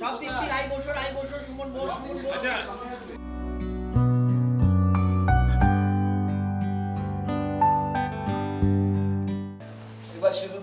সব দিচ্ছি রাই বসো রাই বসো সুমন বস সুমন বস। এবার সিঁদুর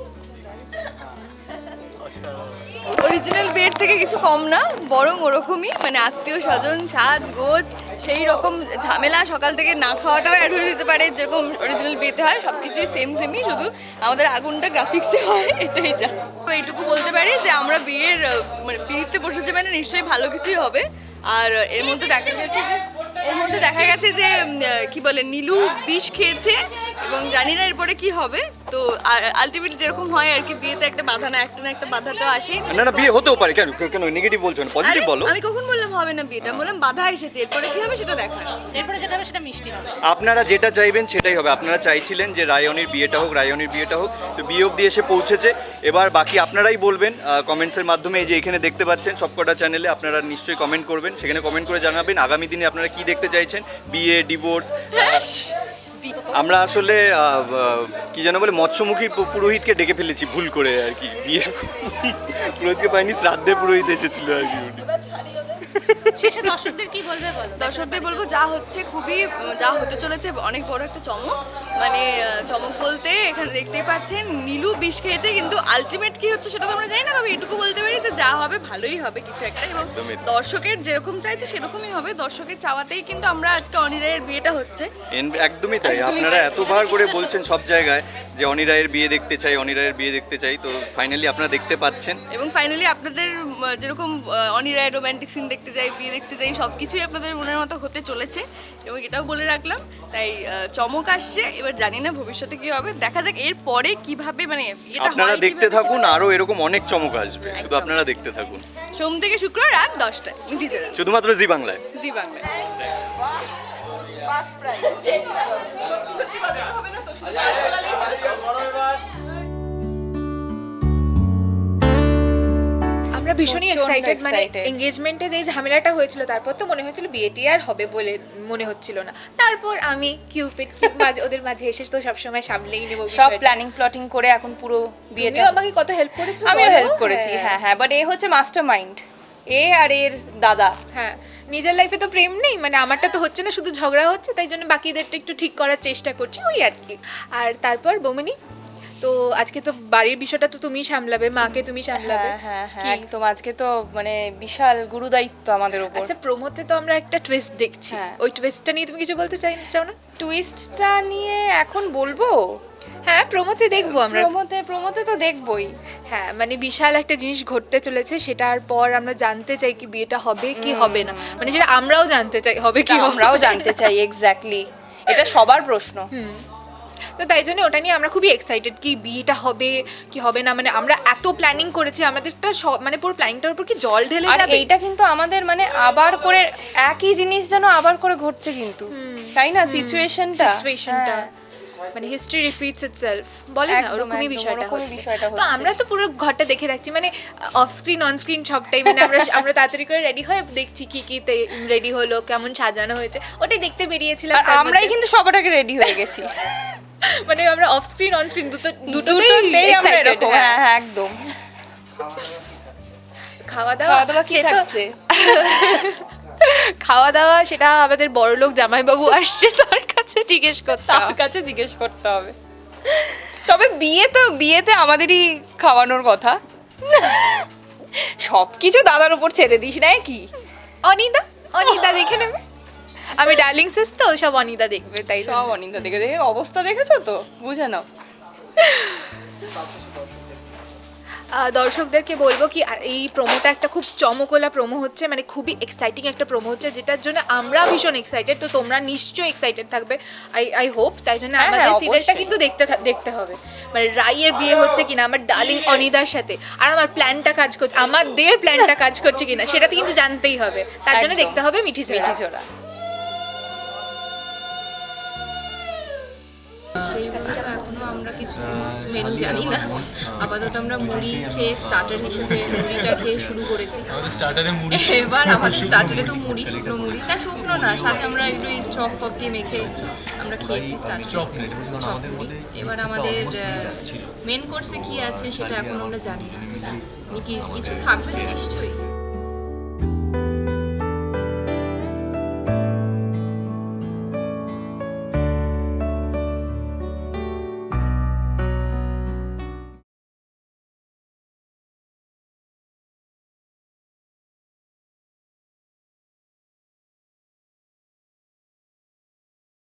অরিজিনাল বেড থেকে কিছু কম না, বরং ওরকমই মানে আত্মীয় স্বজন, সাজ, গোজ, সেই রকম ঝামেলা সকাল থেকে না খাওয়াটাও অ্যাড হয়ে দিতে পারে, যেরকম অরিজিনাল বিয়েতে হয় সব কিছুই সেম সেমই শুধু আমাদের আগুনটা গ্রাফিক্সে হয়, এটাই যা। তো এইটুকু বলতে পারি যে আমরা বিয়ের মানে বিয়েতে বসেছি মানে নিশ্চয়ই ভালো কিছুই হবে। আর এর মধ্যে দেখা গেছে যে, এর মধ্যে দেখা গেছে যে কি বলে, নীলু বিষ খেয়েছে, এবং জানি না এরপরে কি হবে। তো আলটিমেটলি যেরকম হয় আর কি বিয়েতে একটা বাধা না একটা না একটা বাধা তো আসেই। না না বিয়ে হতেও পারে। কেন কেন নেগেটিভ বলছো না? পজিটিভ বলো। আমি কখন বললাম হবে না বিয়েটা? বললাম বাধা এসেছে এরপরে কি হবে সেটা দেখা এরপরে যেটা হবে সেটা মিষ্টি হবে। আপনারা যেটা চাইবেন সেটাই হবে। আপনারা চাইছিলেন যে রায়নের বিয়েটা হোক রায়নের বিয়েটা হোক। তো বিয়ে অবধি এসে পৌঁছেছে। এবার বাকি আপনারাই বলবেন কমেন্টসের মাধ্যমে এই যে এখানে দেখতে পাচ্ছেন সবকটা চ্যানেলে আপনারা নিশ্চয়ই কমেন্ট করবেন। সেখানে কমেন্ট করে জানাবেন আগামী দিনে আপনারা কি দেখতে চাইছেন? বিয়ে ডিভোর্স আমরা আসলে কি যেন বলে, মৎস্যমুখী পুরোহিতকে ডেকে ফেলেছি ভুল করে আর কি বিয়ে পুরোহিতকে পাইনি, শ্রাদ্ধে পুরোহিত এসেছিল আর কি। শেষে দর্শকদের কি বলবে বলো? দর্শকদের বলব যা হচ্ছে খুবই যা হতে চলেছে অনেক বড় একটা চমক। মানে চমক বলতে এখানে দেখতেই পাচ্ছেন নীলু বিষ খেয়েছে কিন্তু আলটিমেট কি হচ্ছে সেটা তো আমরা জানি না তবে এটুকু বলতে পারি যে যা হবে ভালোই হবে কিছু একটা। এবং দর্শকের যেরকম চাইছে সেরকমই হবে। দর্শকের চাওয়াতেই কিন্তু আমরা আজকে অনিরায়ের বিয়েটা হচ্ছে। একদমই তাই। আপনারা এতবার করে বলছেন সব জায়গায় যে অনিরায়ের বিয়ে দেখতে চাই অনিরায়ের বিয়ে দেখতে চাই তো ফাইনালি আপনারা দেখতে পাচ্ছেন। এবং ফাইনালি আপনাদের যেরকম অনিরায় রোমান্টিক সিন দেখতে যাই বিয়ে দেখতে যাই সব কিছুই আপনাদের মনের মতো হতে চলেছে এবং এটাও বলে রাখলাম। তাই চমক আসছে এবার জানি না ভবিষ্যতে কি হবে। দেখা যাক এর পরে কীভাবে মানে এটা আপনারা দেখতে থাকুন সেটা- আরও এরকম অনেক চমক আসবে। শুধু আপনারা দেখতে থাকুন। সোম থেকে শুক্র রাত দশটায় শুধুমাত্র জি বাংলায়। জি বাংলায়। আমরা ভীষণই এক্সাইটেড মানে এঙ্গেজমেন্টে যে ঝামেলাটা হয়েছিল তারপর তো মনে হয়েছিল বিয়েটি আর হবে বলে মনে হচ্ছিল না। তারপর আমি কিউপিড কিউপ মাঝে ওদের মাঝে এসে তো সবসময় সামলেই নেব সব প্ল্যানিং প্লটিং করে এখন পুরো বিয়েটা আমাকে কত হেল্প করেছ আমিও হেল্প করেছি হ্যাঁ। হ্যাঁ বাট এ হচ্ছে মাস্টার মাইন্ড এ আর এর দাদা। হ্যাঁ নিজের লাইফে তো প্রেম নেই মানে আমারটা তো হচ্ছে না শুধু ঝগড়া হচ্ছে তাই জন্য বাকিদেরটা একটু ঠিক করার চেষ্টা করছি ওই আর কি। আর তারপর বৌমিনী? তো আজকে তো বাড়ির বিষয়টা তো তুমি সামলাবে মাকে তুমি সামলাবে। হ্যাঁ হ্যাঁ? হ্যাঁ একদম। আজকে তো মানে বিশাল গুরুদায়িত্ব আমাদের উপর। আচ্ছা প্রোমোতে তো আমরা একটা টুইস্ট দেখছি। হ্যাঁ। ওই টুইস্টটা নিয়ে তুমি কিছু বলতে চাই চাও না? টুইস্টটা নিয়ে এখন বলব? হ্যাঁ প্রমোতে দেখব আমরা। প্রমোতে প্রমোতে তো দেখবই। হ্যাঁ মানে বিশাল একটা জিনিস ঘটতে চলেছে সেটার পর আমরা জানতে চাই কি বিয়েটা হবে কি হবে না। মানে সেটা আমরাও জানতে চাই হবে কি আমরাও জানতে চাই এক্স্যাক্টলি এটা সবার প্রশ্ন। হুম। তো তাই জন্য ওটা নিয়ে আমরা খুবই এক্সাইটেড কি বিয়েটা হবে কি হবে না মানে আমরা এত প্ল্যানিং করেছি আমাদেরটা সব মানে পুরো প্ল্যানিংটার উপর কি জল ঢেলে আর যাবে? এইটা কিন্তু আমাদের মানে আবার করে একই জিনিস যেন আবার করে ঘটছে কিন্তু। তাই না? সিচুয়েশনটা সিচুয়েশনটা মানে হিস্ট্রি রিপিটস ইটসেলফ বলে না ওরকমই। বিষয়টা তো আমরা তো পুরো ঘরটা দেখে রাখছি মানে অফ স্ক্রিন অন স্ক্রিন সবটাই মানে আমরা আমরা তাড়াতাড়ি করে রেডি হয়ে দেখছি কি কি রেডি হলো কেমন সাজানো হয়েছে ওটাই দেখতে বেরিয়েছিলাম আমরাই কিন্তু সবার আগে রেডি হয়ে গেছি। মানে আমরা অফ স্ক্রিন অন স্ক্রিন দুটো দুটোতেই আমরা এরকম হ্যাঁ। হ্যাঁ। হ্যাঁ একদম। খাওয়া দাওয়া খাওয়া দাওয়া কি থাকছে? খাওয়া দাওয়া সেটা আমাদের বড়লোক জামাইবাবু আসছে তার কাছে জিজ্ঞেস করতে তার কাছে জিজ্ঞেস করতে হবে। তবে বিয়ে তো বিয়েতে আমাদেরই খাওয়ানোর কথা। সব কিছু দাদার উপর ছেড়ে দিস না কি অনিদা অনিদা দেখে নেবে। আমি ডার্লিং সিস তো সব অনিদা দেখবে তাই সব অনিন্দা দেখে দেখে। অবস্থা দেখেছ তো? বুঝে নাও। দর্শকদেরকে বলব কি এই প্রোমোটা একটা খুব চমকলা প্রোমো হচ্ছে মানে খুবই এক্সাইটিং একটা প্রোমো হচ্ছে যেটার জন্য আমরা ভীষণ এক্সাইটেড তো তোমরা নিশ্চয়ই এক্সাইটেড থাকবে। আই আই হোপ তাই জন্য হ্যাঁ, আমাদের হ্যাঁ, সিরিয়ালটা কিন্তু দেখতে দেখতে হবে। মানে রাইয়ের বিয়ে হচ্ছে কিনা আমার ডার্লিং অনিদার সাথে আর আমার প্ল্যানটা কাজ করছে আমাদের প্ল্যানটা কাজ করছে কিনা সেটা তো কিন্তু জানতেই হবে। তার জন্য দেখতে হবে মিঠি মিঠি মিঠি এখনও আমরা কিছু মেনু জানি না। আপাতত আমরা মুড়ি খেয়ে স্টার্টার হিসেবে মুড়িটা খেয়ে শুরু করেছি। স্টার্টারে মুড়ি। এবার আমাদের স্টার্টারে তো মুড়ি। শুকনো মুড়ি। না শুকনো না সাথে আমরা একটু এই চপ ফপ দিয়ে মেখে আমরা খেয়েছি স্টার্টার চপ এবার আমাদের মেন কোর্সে কি আছে সেটা এখন আমরা জানি না। কি কিছু থাকবে নিশ্চয়ই?